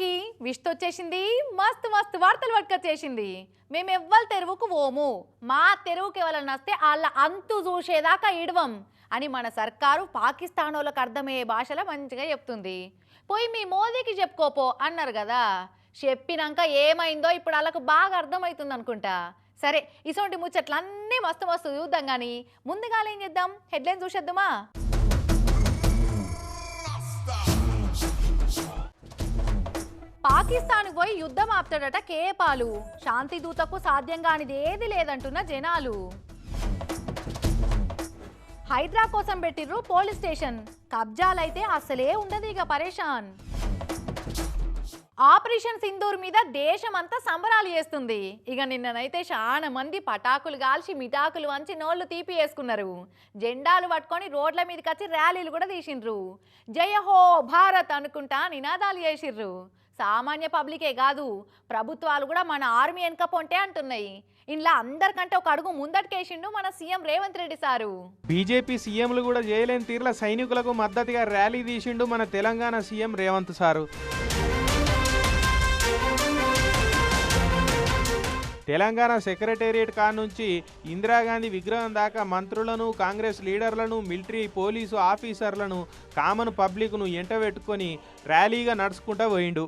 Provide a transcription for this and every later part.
అందరికీ విష్తో వచ్చేసింది మస్తు మస్తు వార్తలు పట్టుకొచ్చేసింది. మేము ఎవ్వరు తెరువుకు పోము. మా తెరువుకి ఎవరైనా వస్తే వాళ్ళ అంతు చూసేదాకా ఇడవం అని మన సర్కారు పాకిస్తాన్ వాళ్ళకి అర్థమయ్యే భాషలో మంచిగా చెప్తుంది. పోయి మీ మోదీకి చెప్పుకోపో అన్నారు కదా. చెప్పినాక ఏమైందో ఇప్పుడు వాళ్ళకు బాగా అర్థమవుతుంది అనుకుంటా. సరే ఇటువంటి ముచ్చట్లన్నీ మస్తు మస్తు చూద్దాం కానీ ముందుగా ఏం చేద్దాం? హెడ్లైన్ చూసేద్దామా? పాకిస్తాన్ పోయి యుద్ధం ఆపుతాడట కేపాలు శాంతి దూతకు సాధ్యం కానిది ఏది లేదంటున్న జనాలు. హైదరా కోసం పెట్టిర్రు పోలీస్ స్టేషన్. కబ్జాలైతే అసలే ఉండదు ఇక పరేషాన్. ఆపరేషన్ సింధూర్ మీద దేశం అంతా సంబరాలు చేస్తుంది. ఇక నిన్ననైతే చాలా మంది పటాకులు కాల్చి మిటాకులు వంచి నోళ్ళు తీపి వేసుకున్నారు. జెండాలు పట్టుకొని రోడ్ల మీదకి వచ్చి ర్యాలీలు కూడా తీసిండ్రు. జయ హో భారత్ అనుకుంటా నినాదాలు చేసిర్రు. సామాన్య పబ్లికే కాదు ప్రభుత్వాలు కూడా మన ఆర్మీ వెనక పొంటే అంటున్నాయి. ఇంట్లో అందరికంటే ఒక అడుగు ముందటికేసిండు మన CM Revanth Reddy sir. BJP సీఎంలు కూడా చేయలేని తీర్ల సైనికులకు మద్దతుగా ర్యాలీ తీసిండు మన Telangana CM Revanth sir. Telangana secretariat కా నుంచి ఇందిరాగాంధీ విగ్రహం దాకా మంత్రులను కాంగ్రెస్ లీడర్లను మిలిటరీ పోలీసు ఆఫీసర్లను కామన్ పబ్లిక్ను ఎంటబెట్టుకొని ర్యాలీగా నడుచుకుంటూ పోయిండు.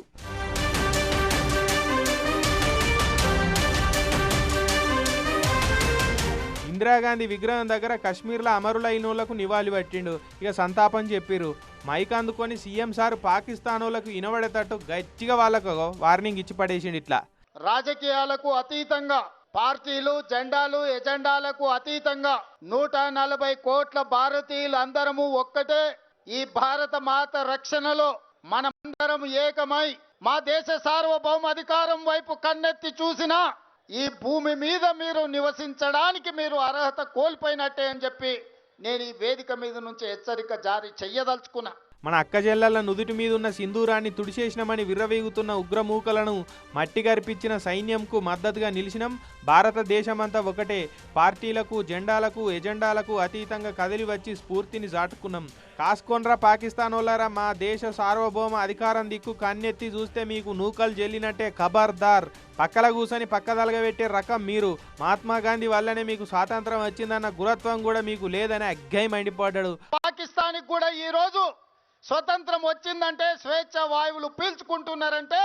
ఇందిరాగాంధీ విగ్రహం దగ్గర కాశ్మీర్ల అమరులైన వాళ్ళకు నివాళి పట్టిండు. ఇక సంతాపం చెప్పిర్రు. మైక్ అందుకొని సీఎం సార్ పాకిస్తాన్ వాళ్ళకు ఇనబడేటట్టు గట్టిగా వాళ్ళకు వార్నింగ్ ఇచ్చి పడేసిండు ఇట్లా. రాజకీయాలకు అతీతంగా పార్టీలు జెండాలు ఎజెండాలకు అతీతంగా నూట నలభై కోట్ల భారతీయులు అందరము ఒక్కటే ఈ భారత మాత రక్షణలో మనమందరం ఏకమై మా దేశ సార్వభౌమ అధికారం వైపు కన్నెత్తి చూసినా ఈ భూమి మీద మీరు నివసించడానికి మీరు అర్హత కోల్పోయినట్టే అని చెప్పి నేను ఈ వేదిక మీద నుంచి హెచ్చరిక జారీ చెయ్యదలుచుకున్నా. మన అక్క నుదుటి మీద ఉన్న సింధూరాన్ని తుడిచేసినామని విర్రవేగుతున్న ఉగ్రమూకలను మట్టి గరిపించిన సైన్యంకు మద్దతుగా నిలిచినాం. భారతదేశమంతా ఒకటే. పార్టీలకు జెండాలకు ఎజెండాలకు అతీతంగా కదిలి వచ్చి స్ఫూర్తిని చాటుకున్నాం. కాస్కొండ్రా పాకిస్తాన్ వాళ్ళరా మా దేశ సార్వభౌమ అధికారం దిక్కు కన్నెత్తి చూస్తే మీకు నూకలు జల్లినట్టే ఖబర్దార్. పక్కల కూసని పక్కదలగా పెట్టే రకం మీరు. మహాత్మా గాంధీ వల్లనే మీకు స్వాతంత్రం వచ్చిందన్న గురత్వం కూడా మీకు లేదని అగ్గై మండిపడ్డాడు. పాకిస్తాన్కి కూడా ఈ రోజు స్వతంత్రం వచ్చిందంటే స్వేచ్ఛ వాయువులు పీల్చుకుంటున్నారంటే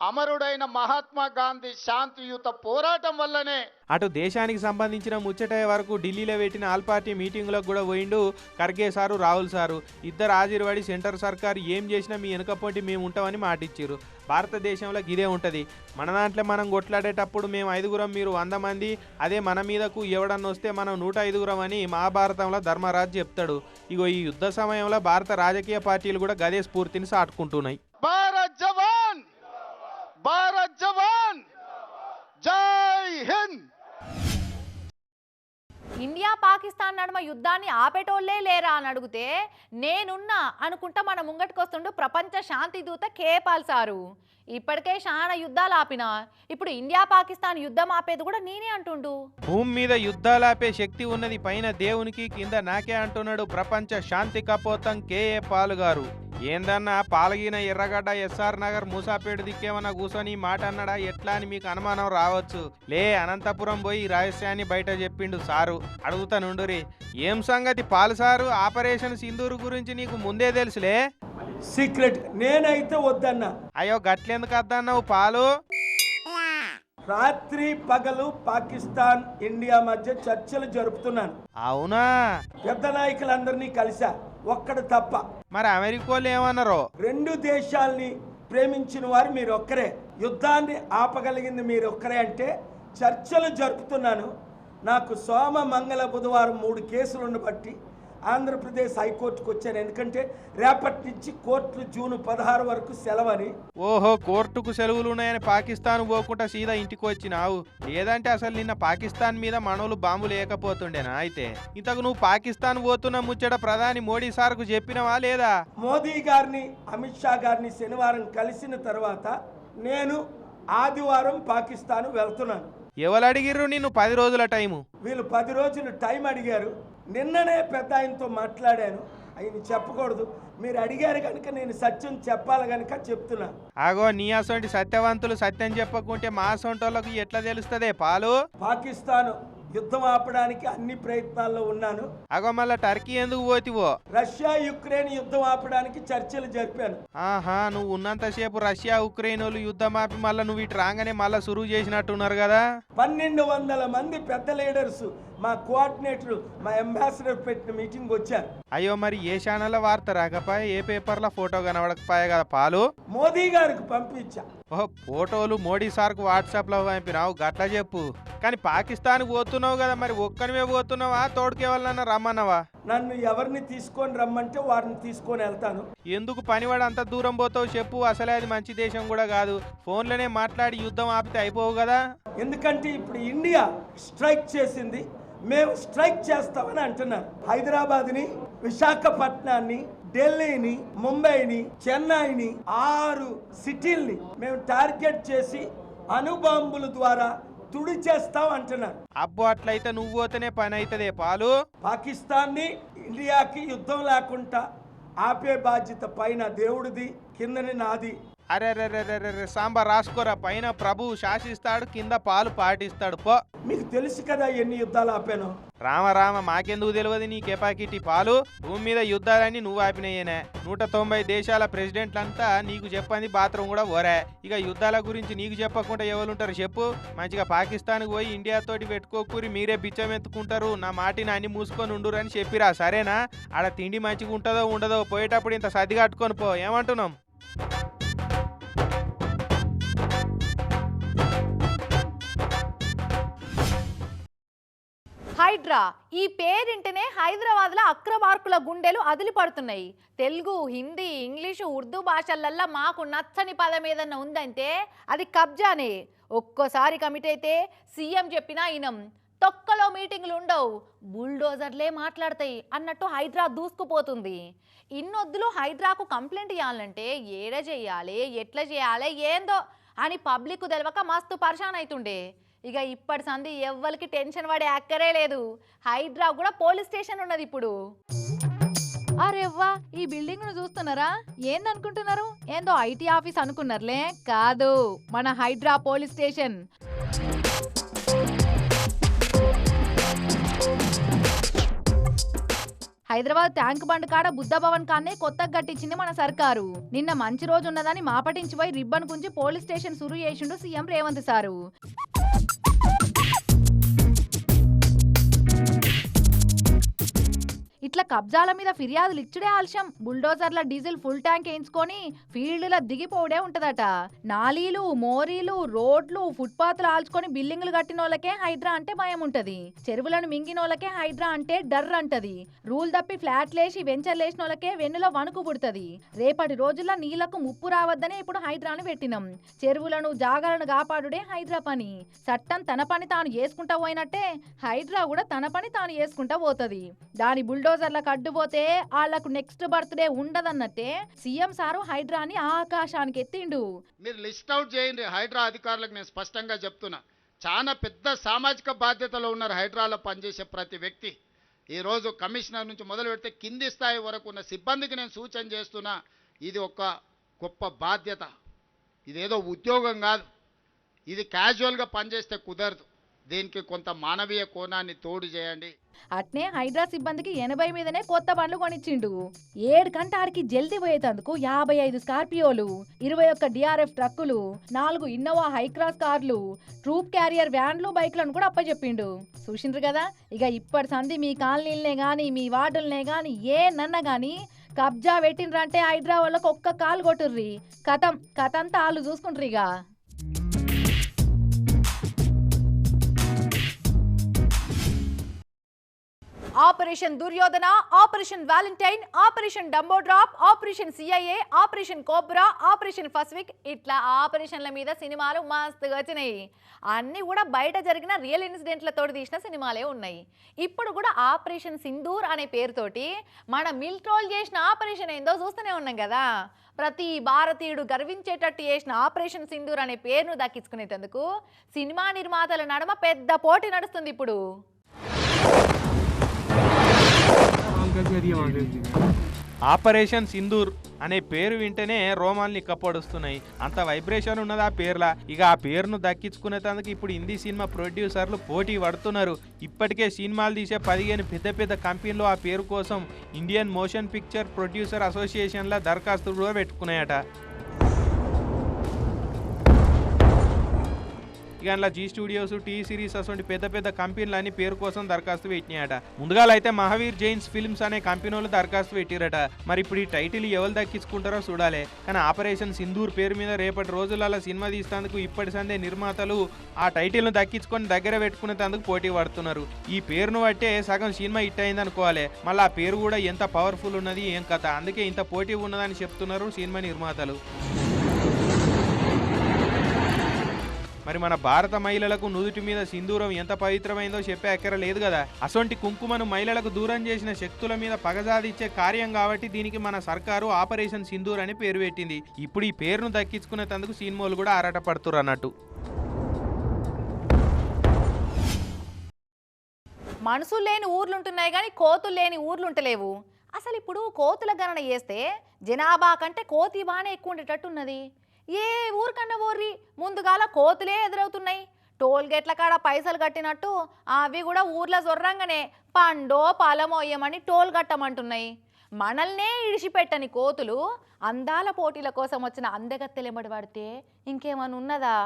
అమరుడైన మహాత్మా గాంధీ శాంతియుత పోరాటం వల్లనే. అటు దేశానికి సంబంధించిన ముచ్చట వరకు ఢిల్లీలో పెట్టిన ఆల్ పార్టీ మీటింగ్లకు కూడా పోయిండు ఖర్గే సారు రాహుల్ సారు. ఇద్దరు హాజరుపడి సెంటర్ సర్కారు ఏం చేసినా మీ వెనుకపోటీ మేము ఉంటామని మాటిచ్చారు. భారతదేశంలో ఇదే ఉంటుంది. మన దాంట్లో మనం కొట్లాడేటప్పుడు మేము ఐదుగురం మీరు వంద మంది అదే మన మీదకు ఎవడన్నా వస్తే మనం నూట ఐదుగురం అని మహాభారతంలో ధర్మరాజు చెప్తాడు. ఇగో ఈ యుద్ధ సమయంలో భారత రాజకీయ పార్టీలు కూడా గదే స్ఫూర్తిని సాటుకుంటున్నాయి. భారత్ జవాన్! భారత్ జవాన్! జై హింద్! ఇండియా పాకిస్తాన్ నడుమ యుద్ధాన్ని ఆపేటోళ్ళే లేరా అని అడిగితే నేనున్నా అనుకుంటా మన ముంగటికొస్తుండు ప్రపంచ శాంతి దూత కేపాల్ సారు. ఇప్పటికే చాలా యుద్ధాలు ఆపినా ఇప్పుడు ఇండియా పాకిస్తాన్ యుద్ధం ఆపేది కూడా నేనే అంటుండు. భూమి మీద యుద్ధాలాపే శక్తి ఉన్నది పైన దేవునికి కింద నాకే అంటున్నాడు ప్రపంచ శాంతి కపోతం కేఏ పాల్ గారు. ఏందన్నా పాలగిన ఎర్రగడ్డ ఎస్ఆర్ నగర్ మూసాపేట దిక్కేమన్నా కూర్చొని మాట అన్నాడా? ఎట్లా అని మీకు అనుమానం రావచ్చు. లే అనంతపురం పోయి రహస్యాన్ని బయట చెప్పిండు సారు. అడుగుతా నుండురి. ఏం సంగతి పాలు సారు? ఆపరేషన్ సింధూరు గురించి నీకు ముందే తెలుసులే? సీక్రెట్. నేనైతే వద్దన్నా. అయ్యో గట్లెందుకు అద్దన్నావు పాలు? రాత్రి పగలు పాకిస్తాన్ ఇండియా మధ్య చర్చలు జరుపుతున్నాను. అవునా? పెద్ద నాయకులందరినీ కలిసా? ఒక్కడు తప్ప. మరి అమెరికోలు ఏమన్నారో? రెండు దేశాల్ని ప్రేమించిన వారు మీరు ఒక్కరే యుద్ధాన్ని ఆపగలిగింది మీరు ఒక్కరే అంటే చర్చలు జరుపుతున్నాను. నాకు సోమ మంగళ బుధవారం మూడు కేసులను బట్టి ఆంధ్రప్రదేశ్ హైకోర్టుకు వచ్చాను. ఎందుకంటే రేపటి నుంచి కోర్టులు జూన్ పదహారు వరకు సెలవని. ఓహో కోర్టుకు సెలవులు ఉన్నాయని పాకిస్తాన్ పోకుండా సీదా ఇంటికి వచ్చినావు. లేదంటే అసలు నిన్న పాకిస్తాన్ మీద మనోళ్ళు బాంబు లేకపోతుండేనా అయితే? ఇంతకు నువ్వు పాకిస్తాన్ పోతున్న ముచ్చట ప్రధాని మోడీ సార్కు చెప్పినవా లేదా? మోదీ గారిని అమిత్ షా గారిని శనివారం కలిసిన తర్వాత నేను ఆదివారం పాకిస్తాన్ వెళ్తున్నాను. ఎవరు అడిగిర్రు నిన్ను పది రోజుల టైము? వీళ్ళు పది రోజులు టైం అడిగారు. నిన్ననే పెద్ద ఆయనతో మాట్లాడాను. ఆయన చెప్పకూడదు. మీరు అడిగారు కనుక నేను సత్యం చెప్పాలి కనుక చెప్తున్నా. ఆగో నీ అసొంటి సత్యవంతులు సత్యం చెప్పకుంటే మా అసొంటోళ్ళకు ఎట్లా తెలుస్తుందే పాలు? పాకిస్తాన్ యుద్ధం ఆపడానికి అన్ని ప్రయత్నాల్లో ఉన్నాను. అగో మళ్ళా టర్కీ ఎందుకు పోతివో? రష్యా యుక్రెయిన్ యుద్ధం ఆపడానికి చర్చలు జరిపాను. ఆహా నువ్వు ఉన్నంతసేపు రష్యా ఉక్రెయిన్ వాళ్ళు యుద్ధం ఆపి మళ్ళీ నువ్వు ఇటు రాగానే మళ్ళీ సురువు చేసినట్టున్నారు కదా? పన్నెండు వందల మంది పెద్ద లీడర్స్ మా కోఆర్డినేటర్ మా అంబాసిడర్ పెట్టిన మీటింగ్ వచ్చారు. అయ్యో మరి ఏ ఛానల్లో వార్త రాకపాయ ఏ పేపర్లో ఫోటో కనబడకపోయా కదా పాలు? మోదీ గారికి పంపించా. ఓహో ఫోటోలు మోడీ సార్కు వాట్సాప్లో పంపినావు గట్లా చెప్పు. కానీ పాకిస్తాన్ పోతున్నావు కదా మరి ఒక్కనివే పోతున్నావా? తోడుకి ఎవరినన్నా రమ్మన్నావా? నన్ను ఎవరిని తీసుకొని రమ్మంటే వారిని తీసుకొని వెళ్తాను. ఎందుకు పనివాడు అంత దూరం పోతావు చెప్పు అసలే అది మంచి దేశం కూడా కాదు. ఫోన్లోనే మాట్లాడి యుద్ధం ఆపితే అయిపోవు కదా? ఎందుకంటే ఇప్పుడు ఇండియా స్ట్రైక్ చేసింది. మేము స్ట్రైక్ చేస్తామని అంటున్నారు. హైదరాబాద్ని విశాఖపట్నాన్ని ఢిల్లీని ముంబైని చెన్నైని ఆరు సిటీల్ని మేము టార్గెట్ చేసి అణుబాంబుల ద్వారా తుడి చేస్తాం అంటున్నారు. అబ్బో అట్లయితే నువ్వు పోతేనే పని అవుతుందే పాలు. పాకిస్తాన్ని ఇండియాకి యుద్ధం లేకుండా ఆపే బాధ్యత పైన దేవుడిది కిందని నాది. అరే రే రే రే సాంబార్ రాసుకోరా పైన ప్రభు శాసిస్తాడు కింద పాలు పాటిస్తాడు పో. మీకు తెలుసు కదా ఎన్ని యుద్ధాలు ఆపాను. రామ రామ మాకెందుకు తెలియదు నీ కెపాకిటీ పాలు? భూమి మీద యుద్ధాలన్నీ నువ్వు ఆపినయ్యేనే. నూట తొంభై దేశాల ప్రెసిడెంట్లంతా నీకు చెప్పంది బాత్రూమ్ కూడా ఓరే. ఇక యుద్ధాల గురించి నీకు చెప్పకుండా ఎవరుంటారు చెప్పు? మంచిగా పాకిస్తాన్కి పోయి ఇండియాతోటి పెట్టుకోకూరి మీరే బిచ్చం ఎత్తుకుంటారు నా మాటిని అన్ని మూసుకొని ఉండురు అని చెప్పిరా సరేనా? ఆడ తిండి మంచిగా ఉంటుందో ఉండదో పోయేటప్పుడు ఇంత సర్ది కట్టుకొని పో. ఏమంటున్నాం? హైడ్రా. ఈ పేరింటనే హైదరాబాద్లో అక్రమార్కుల గుండెలు అదిలిపడుతున్నాయి. తెలుగు హిందీ ఇంగ్లీషు ఉర్దూ భాషలల్లా మాకు నచ్చని పదం ఏదన్నా ఉందంటే అది కబ్జానే. ఒక్కోసారి కమిట్ అయితే సీఎం చెప్పినా ఇనం తొక్కలో మీటింగ్లు ఉండవు బుల్డోజర్లే మాట్లాడతాయి అన్నట్టు హైడ్రా దూసుకుపోతుంది. ఇన్నొద్దులు హైడ్రాకు కంప్లైంట్ ఇవ్వాలంటే ఏడ చేయాలి ఎట్లా చేయాలి ఏందో అని పబ్లిక్ తెలవక మస్తు పరేషాన్ అవుతుండే ఇక ఇప్పటి సంది ఎవ్వరికి టెన్షన్ పడే అక్కరే లేదు. హైడ్రా కూడా పోలీస్ స్టేషన్ ఉన్నది ఇప్పుడు. అరేవ్వా ఈ బిల్డింగ్ను చూస్తున్నారా ఏందనుకుంటున్నారు ఏందో ఐటీ ఆఫీస్ అనుకున్నారులే? కాదు మన HYDRAA police station. Hyderabad tank bund కాడ బుద్ధ భవన్ కాన్నే కొత్తగా కట్టించింది మన సర్కారు. నిన్న మంచి రోజు ఉన్నదని మాపటించిపోయి రిబ్బన్ గుంచి పోలీస్ స్టేషన్ సురు చేసిండు సీఎం రేవంత్ సారు. ఇట్లా కబ్జాల మీద ఫిర్యాదులు ఇచ్చుడే ఆలస్యం. బుల్డోజర్ల డీజిల్ ఫుల్ ట్యాంక్ వేయించుకొని ఫీల్డ్ల దిగిపోవడే ఉంటదట. నాలీలు మోరీలు రోడ్లు ఫుట్పాత్లు ఆల్చుకొని బిల్డింగ్లు కట్టిన వాళ్ళకే హైడ్రా అంటే భయం ఉంటది. చెరువులను మింగిన వాళ్ళకే హైడ్రా అంటే డర్ అంటది. రూల్ తప్పి ఫ్లాట్లేసి వెంచర్లేసిన వాళ్ళకే వెన్నులో వణుకు పుడుతుంది. రేపటి రోజుల్లో నీళ్ళకు ముప్పు రావద్దనే ఇప్పుడు హైడ్రాను పెట్టినాం. చెరువులను జాగాలను కాపాడుడే హైడ్రా పని. చట్టం తన పని తాను చేసుకుంటా పోయినట్టే హైడ్రా కూడా తన పని తాను చేసుకుంటా పోతుంది. దాని బుల్డోజర్ బుల్డోజర్లకు అడ్డుపోతే వాళ్ళకు నెక్స్ట్ బర్త్డే ఉండదన్నట్టే సీఎం సారు హైడ్రాని ఆకాశానికి ఎత్తిండు. మీరు లిస్ట్ అవుట్ చేయండి. హైడ్రా అధికారులకు నేను స్పష్టంగా చెప్తున్నా. చాలా పెద్ద సామాజిక బాధ్యతలో ఉన్నారు హైడ్రాలో పనిచేసే ప్రతి వ్యక్తి. ఈరోజు కమిషనర్ నుంచి మొదలు పెడితే కింది స్థాయి వరకు ఉన్న సిబ్బందికి నేను సూచన చేస్తున్నా ఇది ఒక గొప్ప బాధ్యత. ఇదేదో ఉద్యోగం కాదు. ఇది క్యాజువల్గా పనిచేస్తే కుదరదు. దీనికి కొంత మానవీయ కోణాన్ని తోడు చేయండి. అట్నే హైడ్రా సిబ్బందికి ఎనభై మీదనే కొత్త బండ్లు కొనిచ్చిండు. ఏడు గంట ఆడికి జల్దీ పోయేటందుకు యాభై ఐదు స్కార్పియోలు ఇరవై ఒక్క డిఆర్ఎఫ్ ట్రక్కులు నాలుగు ఇన్నోవా హైక్రాస్ కార్లు ట్రూప్ క్యారియర్ వ్యాన్లు బైక్లను కూడా అప్పచెప్పిండు చూసిండ్రు కదా? ఇక ఇప్పటి సంది మీ కాలనీలనే గాని మీ వార్డులనే గాని ఏ నన్న గాని కబ్జా పెట్టిండ్రంటే హైడ్రా వాళ్ళకి ఒక్క కాలు కొట్టుర్రి. కథం కథంతా వాళ్ళు చూసుకుంటారు ఇక operation Duryodhana operation Valentine operation Dumbo Drop operation CIA operation Cobra operation ఫస్విక్ ఇట్లా ఆపరేషన్ల మీద సినిమాలు మస్తుగా వచ్చినాయి. అన్నీ కూడా బయట జరిగిన రియల్ ఇన్సిడెంట్లతో తీసిన సినిమాలే ఉన్నాయి. ఇప్పుడు కూడా ఆపరేషన్ సింధూర్ అనే పేరుతోటి మన మిల్ట్రోల్ చేసిన ఆపరేషన్ ఏందో చూస్తూనే ఉన్నాం కదా. ప్రతి భారతీయుడు గర్వించేటట్టు చేసిన ఆపరేషన్ సింధూర్ అనే పేరును దక్కించుకునేటందుకు సినిమా నిర్మాతల నడమ పెద్ద పోటీ నడుస్తుంది ఇప్పుడు. ఆపరేషన్ సింధూర్ అనే పేరు వింటేనే రోమాల్ని కప్పడుస్తున్నాయి అంత వైబ్రేషన్ ఉన్నది ఆ పేర్ల? ఇక ఆ పేరును దక్కించుకునేందుకు ఇప్పుడు హిందీ సినిమా ప్రొడ్యూసర్లు పోటీ పడుతున్నారు. ఇప్పటికే సినిమాలు తీసే పదిహేను పెద్ద పెద్ద కంపెనీలు ఆ పేరు కోసం ఇండియన్ మోషన్ పిక్చర్ ప్రొడ్యూసర్ అసోసియేషన్ల దరఖాస్తులు కూడా పెట్టుకున్నాయట. ఇక అందులో జీ స్టూడియోస్ టీ సిరీస్ అటువంటి పెద్ద పెద్ద కంపెనీలు అన్ని పేరు కోసం దరఖాస్తు పెట్టినాయట. ముందుగా అయితే మహావీర్ జైన్స్ ఫిల్మ్స్ అనే కంపెనీ వాళ్ళు దరఖాస్తు పెట్టిరట. మరి ఇప్పుడు ఈ టైటిల్ ఎవరు దక్కించుకుంటారో చూడాలి. కానీ ఆపరేషన్ సింధూర్ పేరు మీద రేపటి రోజులలో సినిమా తీసేందుకు ఇప్పటి సందే నిర్మాతలు ఆ టైటిల్ను దక్కించుకొని దగ్గర పెట్టుకునేందుకు పోటీ పడుతున్నారు. ఈ పేరును బట్టే సగం సినిమా హిట్ అయింది అనుకోవాలి మళ్ళీ ఆ పేరు కూడా ఎంత పవర్ఫుల్ ఉన్నది ఏం కథ. అందుకే ఇంత పోటీ ఉన్నదని చెప్తున్నారు సినిమా నిర్మాతలు. మరి మన భారత మహిళలకు నుదుటి మీద సింధూరం ఎంత పవిత్రమైందో చెప్పే అక్కర లేదు కదా. అసొంటి కుంకుమను మహిళలకు దూరం చేసిన శక్తుల మీద పగజాదిచ్చే కార్యం కాబట్టి దీనికి మన సర్కారు ఆపరేషన్ సింధూర్ అని పేరు పెట్టింది. ఇప్పుడు ఈ పేరును దక్కించుకునేందుకు సినిమాలు కూడా ఆరాటపడుతున్నారు అన్నట్టు. మనుషులు లేని ఊర్లుంటున్నాయి కానీ కోతులు లేని ఊర్లు ఉంటలేవు అసలు ఇప్పుడు కోతుల గణన చేస్తే జనాభా కంటే కోతి బాగానే ఎక్కువ ఉండేటట్టున్నది ఏ ఊరికన్నా పోర్రి? ముందుగాల కోతులే ఎదురవుతున్నాయి. టోల్ గేట్ల కాడ పైసలు కట్టినట్టు అవి కూడా ఊర్లో జొర్రంగానే. పండో పాలమో ఇయ్యమని టోల్ కట్టమంటున్నాయి మనల్నే ఇడిచిపెట్టని కోతులు అందాల పోటీల కోసం వచ్చిన అందగత్తెలెంబడి పడితే ఇంకేమన్నా ఉన్నదా?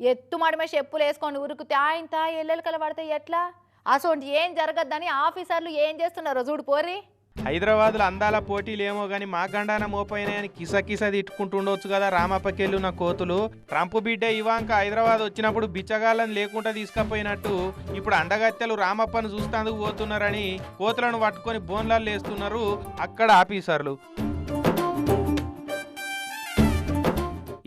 ఎత్తు మడమే చెప్పులు వేసుకొని ఉరుకుతే ఆయంత ఎల్లెలకల పడితే ఎట్లా? అసోంటి ఏం జరగద్దని ఆఫీసర్లు ఏం చేస్తున్నారో చూడు పోరి హైదరాబాద్లో అందాల పోటీలు ఏమో కానీ మా గండాన మోపోయినాయని కిస కిస తిట్టుకుంటుండొచ్చు కదా రామప్పకెళ్ళు నా కోతులు. ట్రంప్ బిడ్డ ఇవాంక హైదరాబాద్ వచ్చినప్పుడు బిచ్చగాళ్ళని లేకుండా తీసుకపోయినట్టు ఇప్పుడు అండగత్తెలు రామప్పను చూస్తాందుకు పోతున్నారని కోతులను పట్టుకొని బోన్లాలు వేస్తున్నారు అక్కడ ఆఫీసర్లు.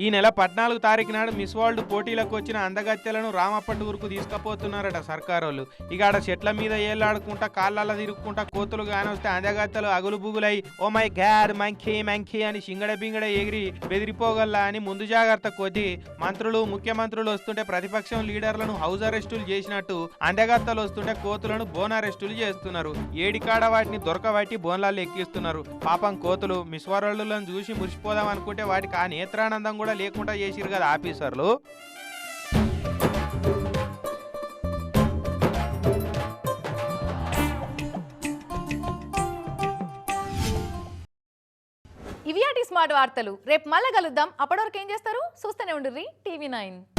ఈ నెల పద్నాలుగు తారీఖు నాడు మిస్ వరల్డ్ పోటీలకు వచ్చిన అందగత్తెలను రామప్పటి ఊరుకు తీసుకుపోతున్నారట సర్కారోళ్ళు. ఇక ఆడ చెట్ల మీద ఏళ్ళాడుకుంటా కాళ్ళల్లో తిరుక్కుంటా కోతులు కానొస్తే అందగత్తెలు అగులు బుగులై ఓ మై గ్యార్ మంకీ మంకీ అని సింగడ బింగడ ఎగిరి బెదిరిపోగల్లా అని ముందు జాగ్రత్త కొద్ది మంత్రులు ముఖ్యమంత్రులు వస్తుంటే ప్రతిపక్షం లీడర్లను హౌస్ అరెస్టులు చేసినట్టు అందగత్తలు వస్తుంటే కోతులను బోన్ అరెస్టులు చేస్తున్నారు. ఏడికాడ వాటిని దొరకబట్టి బోన్లాలు ఎక్కిస్తున్నారు. పాపం కోతులు మిస్ వరల్డ్లను చూసి మురిసిపోదాం అనుకుంటే వాటికి ఆ నేత్రానందం కూడా లేకుండా చేసిరు కదా ఆఫీసర్లు. ఇవి స్మార్ట్ వార్తలు. రేపు మళ్ళా కలుద్దాం. అప్పటివరకు ఏం చేస్తారు? చూస్తూనే ఉండుర్రి. TV nine.